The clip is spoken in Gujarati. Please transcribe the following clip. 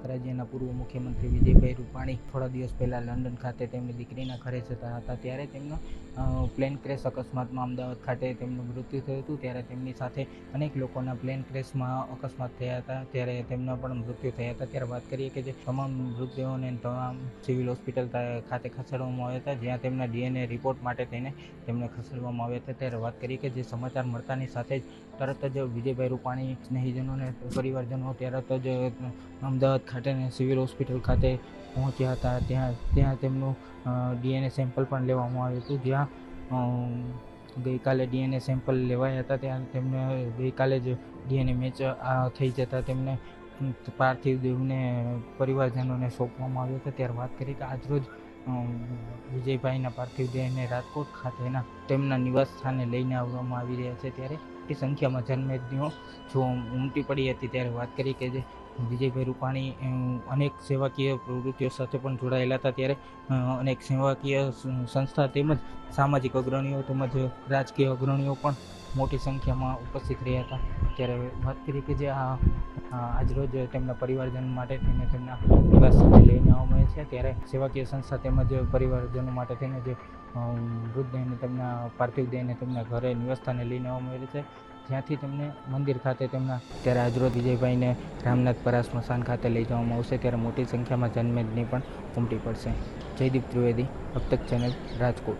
ગુજરાત રાજ્યના પૂર્વ મુખ્યમંત્રી વિજયભાઈ રૂપાણી થોડા દિવસ પહેલાં લંડન ખાતે તેમની દીકરીના ઘરે જતા હતા. ત્યારે તેમનો પ્લેન ક્રેશ અકસ્માતમાં અમદાવાદ ખાતે તેમનું મૃત્યુ થયું હતું. ત્યારે તેમની સાથે અનેક લોકોના પ્લેન ક્રેશમાં અકસ્માત થયા હતા. ત્યારે તેમના પણ મૃત્યુ થયા હતા. ત્યારે વાત કરીએ કે જે તમામ મૃતદેહોને તમામ સિવિલ હોસ્પિટલ ખાતે ખસેડવામાં આવ્યા હતા, જ્યાં તેમના ડીએનએ રિપોર્ટ માટે તેને તેમને ખસેડવામાં આવ્યા હતા. ત્યારે વાત કરીએ કે જે સમાચાર મળતાની સાથે જ તરત જ વિજયભાઈ રૂપાણી, સ્નેહીજનોને, પરિવારજનો તરત જ અમદાવાદ ખાતેની સિવિલ હોસ્પિટલ ખાતે પહોંચ્યા હતા. ત્યાં ત્યાં તેમનું ડીએનએ સેમ્પલ પણ લેવામાં આવ્યું હતું. જ્યાં ગઈકાલે ડીએનએ સેમ્પલ લેવાયા હતા. ત્યાં તેમને ગઈકાલે જ ડીએનએ મેચ થઈ જતાં તેમને પાર્થિવ દેવને પરિવારજનોને સોંપવામાં આવ્યો હતો. ત્યારે વાત કરી કે આજરોજ વિજયભાઈના પાર્થિવ દેહને રાજકોટ ખાતેના તેમના નિવાસ સ્થાને લઈને આવવામાં આવી રહ્યા છે. ત્યારે મોટી સંખ્યામાં જનમેદનીઓ જો ઉમટી પડી હતી. ત્યારે વાત કરી કે જે વિજયભાઈ રૂપાણી અનેક સેવાકીય પ્રવૃત્તિઓ સાથે પણ જોડાયેલા હતા ત્યારે અનેક સેવાકીય સંસ્થા તેમજ સામાજિક અગ્રણીઓ તેમજ રાજકીય અગ્રણીઓ પણ મોટી સંખ્યામાં ઉપસ્થિત રહ્યા હતા. ત્યારે વાત કરી કે જે આ આજરોજ તેમના પરિવારજન માટે થઈને તેમના નિવાસ લઈને છે ત્યારે સેવાકીય સંસ્થા તેમજ પરિવારજનો માટે થઈને જે મૃતદેહને તેમના પાર્થિવ દેહને તેમના ઘરે નિવાસસ્થાને લઈને આવવામાં આવેલ છે. જ્યાંથી તેમને મંદિર ખાતે તેમના, ત્યારે આજરોજ વિજયભાઈને રામનાથપરા સ્મશાન ખાતે લઈ જવામાં આવશે. ત્યારે મોટી સંખ્યામાં જનમેદની પણ ઉમટી પડશે. જયદીપ ત્રિવેદી અબતક ચેનલ, રાજકોટ.